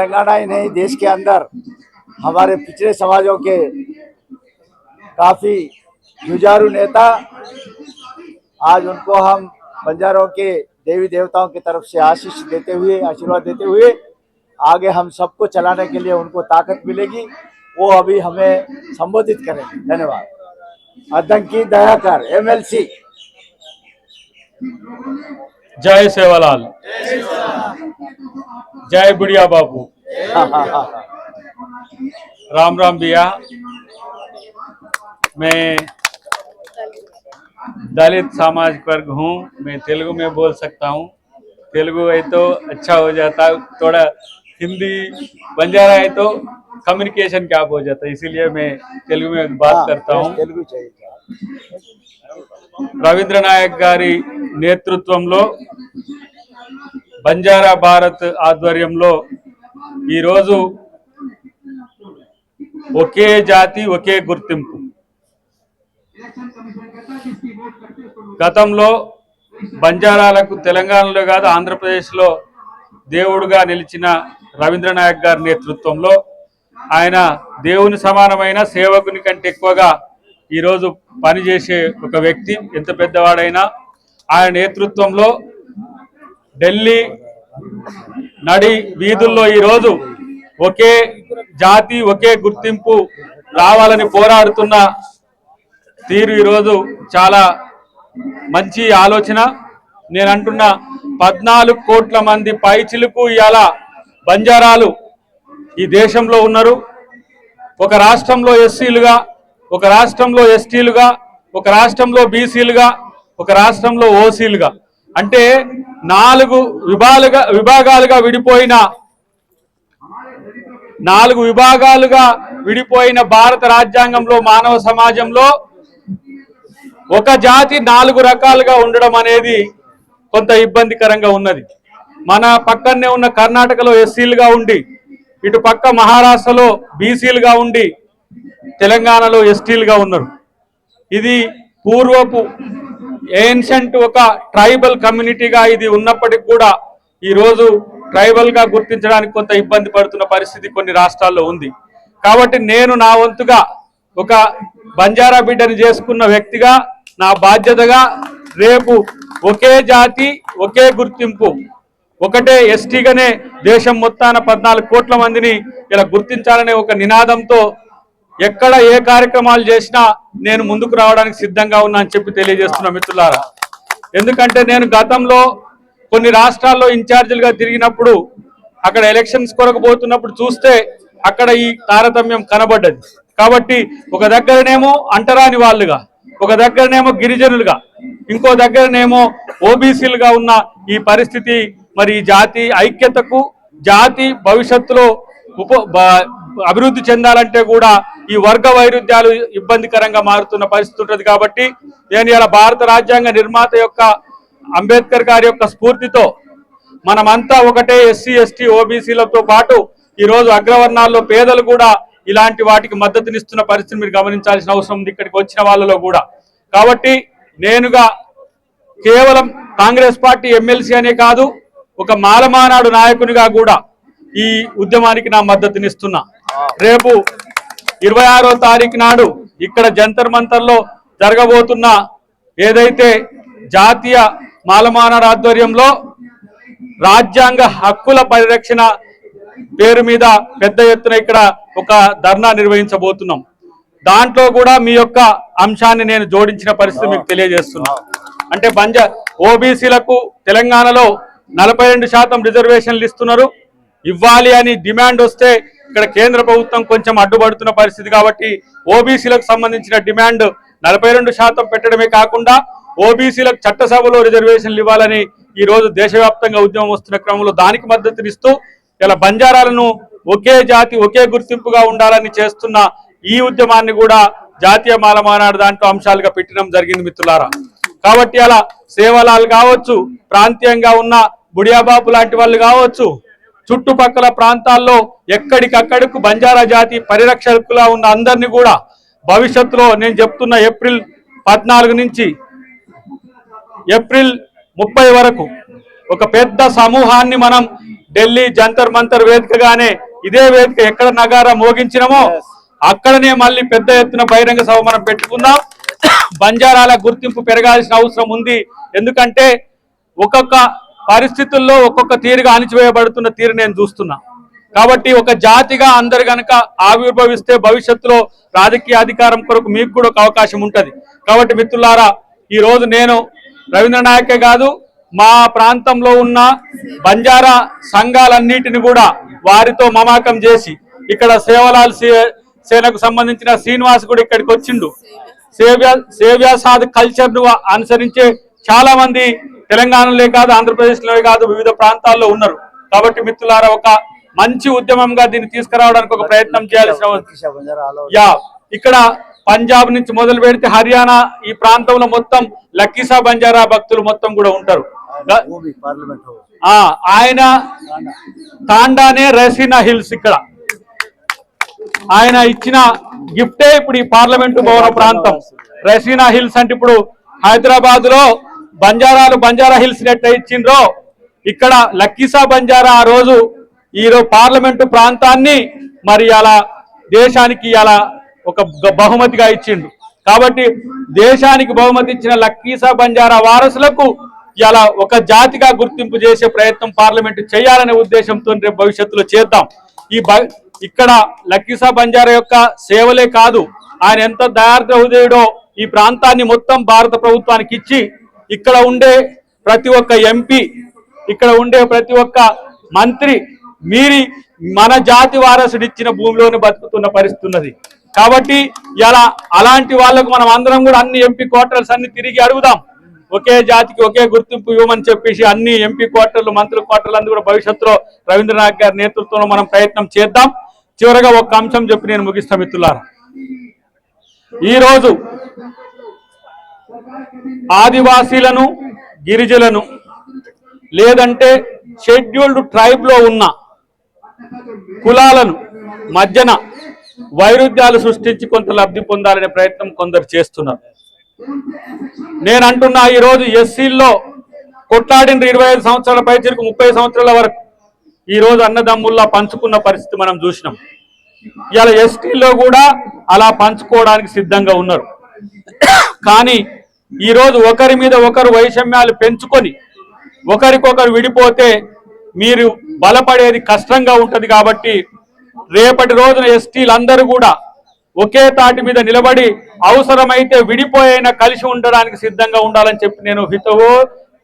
तेलंगाना ही नहीं, देश के अंदर हमारे पिछड़े समाजों के काफ़ी जुझारू नेता आज उनको हम बंजारों के देवी देवताओं की तरफ़ से आशीष देते हुए, आशीर्वाद देते हुए आगे हम सबको चलाने के लिए उनको ताकत मिलेगी, वो अभी हमें संबोधित करेंगे धन्यवाद। अद्दंकी दयाकर एमएलसी जय सेवालाल। जय बुढ़िया बाबू। राम राम भैया। मैं दलित समाज वर्ग हूँ मैं तेलुगु में बोल सकता हूँ। तेलुगु है तो अच्छा हो जाता थोड़ा हिंदी बंजारा है तो कम्युनिकेशन क्या हो जाता है इसीलिए मैं तेलुगु में बात करता हूँ। रविंद्र नायक गारी नेतृत्व బంజారా భారత్ ఆధ్వర్యంలో ఈరోజు ఒకే జాతి ఒకే గుర్తింపు. గతంలో బంజారాలకు తెలంగాణలో కాదు ఆంధ్రప్రదేశ్లో దేవుడుగా నిలిచిన రవీంద్రనాయక్ గారి నేతృత్వంలో ఆయన దేవుని సమానమైన సేవకుని కంటే ఎక్కువగా ఈరోజు పనిచేసే ఒక వ్యక్తి ఎంత పెద్దవాడైనా ఆయన నేతృత్వంలో ఢిల్లీ నడి వీధుల్లో ఈరోజు ఒకే జాతి ఒకే గుర్తింపు రావాలని పోరాడుతున్న తీరు ఈరోజు చాలా మంచి ఆలోచన. నేను అంటున్న పద్నాలుగు కోట్ల మంది పైచిలుకు ఇవాళ బంజారాలు ఈ దేశంలో ఉన్నారు. ఒక రాష్ట్రంలో ఎస్సీలుగా ఒక రాష్ట్రంలో ఎస్టీలుగా ఒక రాష్ట్రంలో బీసీలుగా ఒక రాష్ట్రంలో ఓసీలుగా. అంటే నాలుగు విభాలుగా విభాగాలుగా విడిపోయిన నాలుగు విభాగాలుగా విడిపోయిన భారత రాజ్యాంగంలో మానవ సమాజంలో ఒక జాతి నాలుగు రకాలుగా ఉండడం అనేది కొంత ఇబ్బందికరంగా ఉన్నది. మన పక్కనే ఉన్న కర్ణాటకలో ఎస్సీలుగా ఉండి ఇటు పక్క మహారాష్ట్రలో బీసీలుగా ఉండి తెలంగాణలో ఎస్టీలుగా ఉన్నారు. ఇది పూర్వపు ఏన్షంట్ ఒక ట్రైబల్ కమ్యూనిటీగా ఇది ఉన్నప్పటికి కూడా ఈరోజు ట్రైబల్గా గుర్తించడానికి కొంత ఇబ్బంది పడుతున్న పరిస్థితి కొన్ని రాష్ట్రాల్లో ఉంది. కాబట్టి నేను నా వంతుగా ఒక బంజారా బిడ్డని చేసుకున్న వ్యక్తిగా నా బాధ్యతగా రేపు ఒకే జాతి ఒకే గుర్తింపు ఒకటే ఎస్టీగానే దేశం మొత్తాన పద్నాలుగు కోట్ల మందిని ఇలా గుర్తించాలనే ఒక నినాదంతో ఎక్కడ ఏ కార్యక్రమాలు చేసినా నేను ముందుకు రావడానికి సిద్ధంగా ఉన్నా అని చెప్పి తెలియజేస్తున్నా మిత్రులారా. ఎందుకంటే నేను గతంలో కొన్ని రాష్ట్రాల్లో ఇన్ఛార్జీలుగా తిరిగినప్పుడు అక్కడ ఎలక్షన్స్ కొరకు పోతున్నప్పుడు చూస్తే అక్కడ ఈ తారతమ్యం కనబడ్డది. కాబట్టి ఒక దగ్గరనేమో అంటరాని వాళ్ళుగా ఒక దగ్గరనేమో గిరిజనులుగా ఇంకో దగ్గరనేమో ఓబీసీలుగా ఉన్న ఈ పరిస్థితి మరి జాతి ఐక్యతకు జాతి భవిష్యత్తులో ఉప అభివృద్ధి చెందాలంటే కూడా ఈ వర్గ వైరుధ్యాలు ఇబ్బందికరంగా మారుతున్న పరిస్థితి ఉంటుంది కాబట్టి నేను ఇలా భారత రాజ్యాంగ నిర్మాత యొక్క అంబేద్కర్ గారి యొక్క స్ఫూర్తితో మనమంతా ఒకటే ఎస్సీ ఎస్టీ ఓబీసీలతో పాటు ఈ రోజు అగ్రవర్ణాల్లో పేదలు కూడా ఇలాంటి వాటికి మద్దతునిస్తున్న పరిస్థితి మీరు గమనించాల్సిన అవసరం ఉంది ఇక్కడికి వచ్చిన వాళ్ళలో కూడా. కాబట్టి నేనుగా కేవలం కాంగ్రెస్ పార్టీ ఎమ్మెల్సీ అనే కాదు ఒక మాలమానాడు నాయకునిగా కూడా ఈ ఉద్యమానికి నా మద్దతునిస్తున్నా. రేపు ఇరవై ఆరో తారీఖు నాడు ఇక్కడ జంతర్ మంతర్లో జరగబోతున్న ఏదైతే జాతీయ మాలమానర్ ఆధ్వర్యంలో రాజ్యాంగ హక్కుల పరిరక్షణ పేరు మీద పెద్ద ఎత్తున ఇక్కడ ఒక ధర్నా నిర్వహించబోతున్నాం. దాంట్లో కూడా మీ యొక్క అంశాన్ని నేను జోడించిన పరిస్థితి మీకు తెలియజేస్తున్నా. అంటే బంజ ఓబీసీలకు తెలంగాణలో నలభై రెండు శాతం రిజర్వేషన్లు ఇస్తున్నారు. ఇవ్వాలి అని డిమాండ్ వస్తే ఇక్కడ కేంద్ర ప్రభుత్వం కొంచెం అడ్డుపడుతున్న పరిస్థితి కాబట్టి ఓబీసీలకు సంబంధించిన డిమాండ్ నలభై రెండు శాతం పెట్టడమే కాకుండా ఓబీసీలకు చట్టసభలో రిజర్వేషన్లు ఇవ్వాలని ఈ రోజు దేశవ్యాప్తంగా ఉద్యమం వస్తున్న క్రమంలో దానికి మద్దతునిస్తూ ఇలా బంజారాలను ఒకే జాతి ఒకే గుర్తింపుగా ఉండాలని చేస్తున్న ఈ ఉద్యమాన్ని కూడా జాతీయ మాలమానాడు దాంట్లో అంశాలుగా పెట్టడం జరిగింది మిత్రులారా. కాబట్టి అలా సేవలాలు కావచ్చు ప్రాంతీయంగా ఉన్న బుడియాబాపు లాంటి వాళ్ళు కావచ్చు చుట్టుపక్కల ప్రాంతాల్లో ఎక్కడికక్కడకు బంజారా జాతి పరిరక్షకులా ఉన్న అందరినీ కూడా భవిష్యత్తులో నేను చెప్తున్న ఏప్రిల్ పద్నాలుగు నుంచి ఏప్రిల్ ముప్పై వరకు ఒక పెద్ద సమూహాన్ని మనం ఢిల్లీ జంతర్ మంతర్ వేదికగానే ఇదే వేదిక ఎక్కడ నగారా మోగించినమో అక్కడనే మళ్ళీ పెద్ద ఎత్తున బహిరంగ సభ మనం పెట్టుకుందాం. బంజారాల గుర్తింపు పెరగాల్సిన అవసరం ఉంది. ఎందుకంటే ఒక్కొక్క పరిస్థితుల్లో ఒక్కొక్క తీరుగా అణిచివేయబడుతున్న తీరు నేను చూస్తున్నా. కాబట్టి ఒక జాతిగా అందరు గనక ఆవిర్భవిస్తే భవిష్యత్తులో రాజకీయ అధికారం కొరకు మీకు కూడా ఒక అవకాశం ఉంటుంది. కాబట్టి మిత్రులారా ఈ రోజు నేను రవీంద్ర నాయకే కాదు మా ప్రాంతంలో ఉన్న బంజారా సంఘాలన్నిటిని కూడా వారితో మమాకం చేసి ఇక్కడ సేవలాల్ సే- సేనకు సంబంధించిన శ్రీనివాస్ కూడా ఇక్కడికి వచ్చిండు. సేవ్య సేవ్యాసాద్ కల్చర్ను అనుసరించే చాలా మంది తెలంగాణలో కాదు ఆంధ్రప్రదేశ్లో కాదు వివిధ ప్రాంతాల్లో ఉన్నారు. కాబట్టి మిత్రులారా ఒక మంచి ఉద్యమంగా దీన్ని తీసుకురావడానికి ఒక ప్రయత్నం చేయాల్సిన యా ఇక్కడ పంజాబ్ నుంచి మొదలు పెడితే హర్యానా ఈ ప్రాంతంలో మొత్తం లక్కీసా బంజారా భక్తులు మొత్తం కూడా ఉంటారు. ఆయన తాండానే రసీనా హిల్స్ ఇక్కడ. ఆయన ఇచ్చిన గిఫ్టే ఇప్పుడు ఈ పార్లమెంటు భవన ప్రాంతం. రసీనా హిల్స్ అంటే ఇప్పుడు హైదరాబాద్లో బంజారాలు బంజారా హిల్స్ నెట్ ఇచ్చిండ్రో. ఇక్కడ లక్కీసా బంజారా ఆ రోజు ఈరోజు పార్లమెంటు ప్రాంతాన్ని మరి అలా దేశానికి అలా ఒక బహుమతిగా ఇచ్చిండు. కాబట్టి దేశానికి బహుమతి ఇచ్చిన లక్కీసా బంజారా వారసులకు ఇలా ఒక జాతిగా గుర్తింపు చేసే ప్రయత్నం పార్లమెంట్ చేయాలనే ఉద్దేశంతో రేపు భవిష్యత్తులో చేద్దాం. ఈ బ- ఇక్కడ లక్కీసా బంజారా యొక్క సేవలే కాదు ఆయన ఎంత దయార్థ హృదయుడో ఈ ప్రాంతాన్ని మొత్తం భారత ప్రభుత్వానికి ఇచ్చి ఇక్కడ ఉండే ప్రతి ఒక్క ఎంపీ ఇక్కడ ఉండే ప్రతి ఒక్క మంత్రి మీరి మన జాతి వారసుడు ఇచ్చిన భూమిలోనే బతుకుతున్న పరిస్థితి ఉన్నది. కాబట్టి ఇలా అలాంటి వాళ్ళకు మనం అందరం కూడా అన్ని ఎంపీ క్వార్టర్స్ అన్ని తిరిగి అడుగుదాం. ఒకే జాతికి ఒకే గుర్తింపు ఇవ్వమని చెప్పేసి అన్ని ఎంపీ క్వార్టర్లు మంత్రుల క్వార్టర్లు అన్ని కూడా భవిష్యత్తులో రవీంద్రనాథ్ గారి నేతృత్వంలో మనం ప్రయత్నం చేద్దాం. చివరగా ఒక అంశం చెప్పి నేను ముగిస్తా మిత్రులారా. ఈరోజు ఆదివాసీలను గిరిజలను లేదంటే షెడ్యూల్డ్ ట్రైబ్లో ఉన్న కులాలను మధ్యన వైరుధ్యాలు సృష్టించి కొంత లబ్ధి పొందాలనే ప్రయత్నం కొందరు చేస్తున్నారు. నేను అంటున్నా ఈరోజు ఎస్సీల్లో కొట్లాడిన ఇరవై ఐదు సంవత్సరాల చెరుకు ముప్పై సంవత్సరాల వరకు ఈ రోజు అన్నదమ్ముల్లా పంచుకున్న పరిస్థితి మనం చూసినాం. ఇలా ఎస్టీలో కూడా అలా పంచుకోవడానికి సిద్ధంగా ఉన్నారు. కానీ ఈరోజు ఒకరి మీద ఒకరు వైషమ్యాలు పెంచుకొని ఒకరికొకరు విడిపోతే మీరు బలపడేది కష్టంగా ఉంటుంది కాబట్టి రేపటి రోజున ఎస్టీలందరూ కూడా ఒకే తాటి మీద నిలబడి అవసరమైతే విడిపోయినా కలిసి ఉండడానికి సిద్ధంగా ఉండాలని చెప్పి నేను హితవో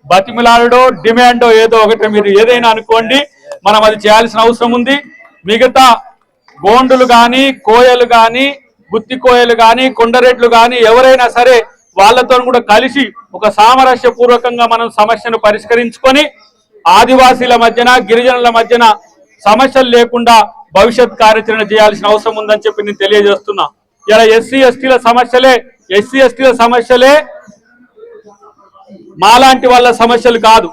బతిమిలాడో డిమాండో ఏదో ఒకటి మీరు ఏదైనా అనుకోండి మనం అది చేయాల్సిన అవసరం ఉంది. మిగతా గోండులు కానీ కోయలు కానీ గుత్తి కోయలు కానీ కొండరెడ్లు కానీ ఎవరైనా సరే వాళ్ళతో కూడా కలిసి ఒక సామరస్య పూర్వకంగా మనం సమస్యను పరిష్కరించుకొని ఆదివాసీల మధ్యన గిరిజనుల మధ్యన సమస్యలు లేకుండా భవిష్యత్ కార్యాచరణ చేయాల్సిన అవసరం ఉందని చెప్పి నేను తెలియజేస్తున్నా. ఇలా ఎస్సీ ఎస్టీల సమస్యలే ఎస్సీ ఎస్టీల సమస్యలే మాలాంటి వాళ్ళ సమస్యలు కాదు.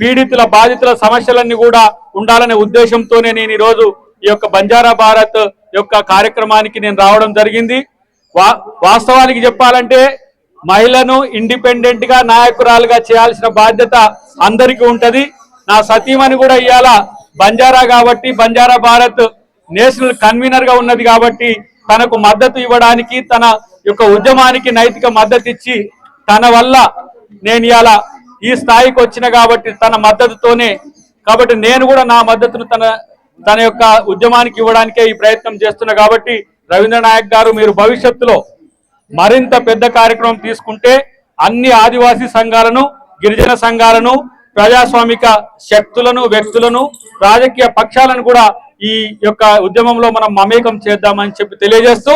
పీడితుల బాధితుల సమస్యలన్నీ కూడా ఉండాలనే ఉద్దేశంతోనే నేను ఈరోజు ఈ యొక్క బంజారా భారత్ యొక్క కార్యక్రమానికి నేను రావడం జరిగింది. వా వాస్తవానికి చెప్పాలంటే మహిళను ఇండిపెండెంట్గా నాయకురాలుగా చేయాల్సిన బాధ్యత అందరికీ ఉంటది. నా సతీమణి కూడా ఇవాళ బంజారా కాబట్టి బంజారా భారత్ నేషనల్ కన్వీనర్గా ఉన్నది కాబట్టి తనకు మద్దతు ఇవ్వడానికి తన యొక్క ఉద్యమానికి నైతిక మద్దతు ఇచ్చి తన వల్ల నేను ఇవాళ ఈ స్థాయికి వచ్చిన కాబట్టి తన మద్దతుతోనే. కాబట్టి నేను కూడా నా మద్దతును తన తన యొక్క ఉద్యమానికి ఇవ్వడానికే ఈ ప్రయత్నం చేస్తున్నా కాబట్టి రవీంద్ర నాయక్ గారు మీరు భవిష్యత్తులో మరింత పెద్ద కార్యక్రమం తీసుకుంటే అన్ని ఆదివాసీ సంఘాలను గిరిజన సంఘాలను ప్రజాస్వామిక శక్తులను వ్యక్తులను రాజకీయ పక్షాలను కూడా ఈ యొక్క ఉద్యమంలో మనం మమేకం చేద్దామని చెప్పి తెలియజేస్తూ.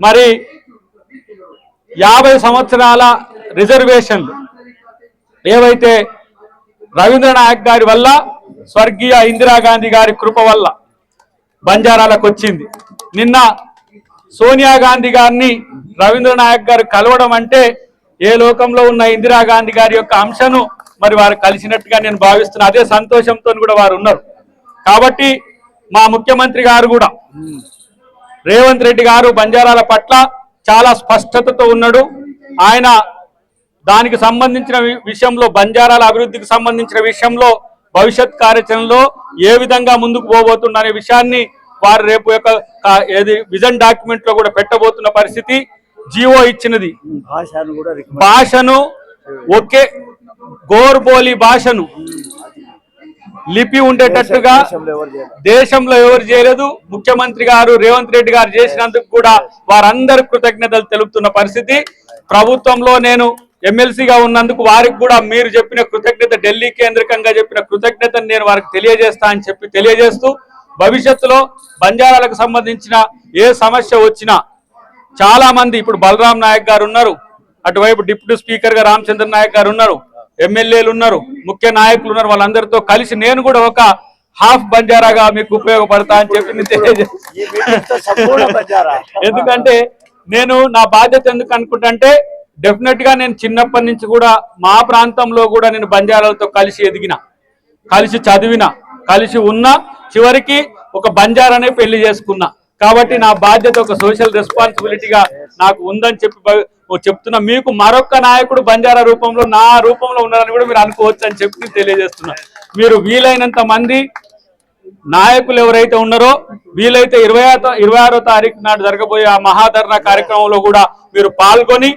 మరి యాభై సంవత్సరాల రిజర్వేషన్లు ఏవైతే రవీంద్ర నాయక్ గారి వల్ల స్వర్గీయ ఇందిరాగాంధీ గారి కృప వల్ల బంజారాలకు వచ్చింది నిన్న సోనియా గాంధీ గారిని రవీంద్రనాయక్ గారు కలవడం అంటే ఏ లోకంలో ఉన్న ఇందిరాగాంధీ గారి యొక్క అంశను మరి వారు కలిసినట్టుగా నేను భావిస్తున్నా. అదే సంతోషంతో కూడా వారు ఉన్నారు. కాబట్టి మా ముఖ్యమంత్రి గారు కూడా రేవంత్ రెడ్డి గారు బంజారాల పట్ల చాలా స్పష్టతతో ఉన్నాడు. ఆయన దానికి సంబంధించిన విషయంలో బంజారాల అభివృద్ధికి సంబంధించిన విషయంలో భవిష్యత్ కార్యాచరణలో ఏ విధంగా ముందుకు పోబోతున్న విషయాన్ని వారు రేపు యొక్క ఏది విజన్ డాక్యుమెంట్లో కూడా పెట్టబోతున్న పరిస్థితి జీవో ఇచ్చినది. భాషను ఒకే గోర్బోలి భాషను లిపి ఉండేటట్టుగా. దేశంలో ఎవరు చేయలేదు. ముఖ్యమంత్రి గారు రేవంత్ రెడ్డి గారు చేసినందుకు కూడా వారందరి కృతజ్ఞతలు తెలుపుతున్న పరిస్థితి. ప్రభుత్వంలో నేను ఎమ్మెల్సీగా ఉన్నందుకు వారికి కూడా మీరు చెప్పిన కృతజ్ఞత ఢిల్లీ కేంద్రకంగా చెప్పిన కృతజ్ఞతను నేను వారికి తెలియజేస్తా అని చెప్పి తెలియజేస్తూ భవిష్యత్తులో బంజారాలకు సంబంధించిన ఏ సమస్య వచ్చినా చాలా మంది ఇప్పుడు బలరాం నాయక్ గారు ఉన్నారు. అటువైపు డిప్యూటీ స్పీకర్గా రామచంద్ర నాయక్ గారు ఉన్నారు. ఎమ్మెల్యేలు ఉన్నారు. ముఖ్య నాయకులు ఉన్నారు. వాళ్ళందరితో కలిసి నేను కూడా ఒక హాఫ్ బంజారాగా మీకు ఉపయోగపడతా అని చెప్పి ఎందుకంటే నేను నా బాధ్యత ఎందుకు అనుకుంటా డెఫినెట్గా నేను చిన్నప్పటి నుంచి కూడా మా ప్రాంతంలో కూడా నేను బంజారాలతో కలిసి ఎదిగిన కలిసి చదివిన కలిసి ఉన్న చివరికి ఒక బంజారానే పెళ్ళి చేసుకున్నా. కాబట్టి నా బాధ్యత ఒక సోషల్ రెస్పాన్సిబిలిటీగా నాకు ఉందని చెప్పి చెప్తున్నా. మీకు మరొక నాయకుడు బంజారా రూపంలో నా రూపంలో ఉన్నారని కూడా మీరు అనుకోవచ్చు అని చెప్పి తెలియజేస్తున్నా. మీరు వీలైనంత మంది నాయకులు ఎవరైతే ఉన్నారో వీలైతే ఇరవై ఇరవై ఆరో తారీఖు నాడు జరగబోయే ఆ మహాధరణ కార్యక్రమంలో కూడా మీరు పాల్గొని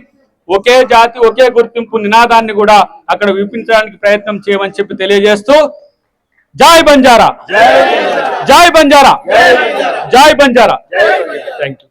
ఒకే జాతి ఒకే గుర్తింపు నినాదాన్ని కూడా అక్కడ విపించడానికి ప్రయత్నం చేయమని చెప్పి తెలియజేస్తూ జై బంజారా జై బంజారా జై బంజారా థ్యాంక్ యూ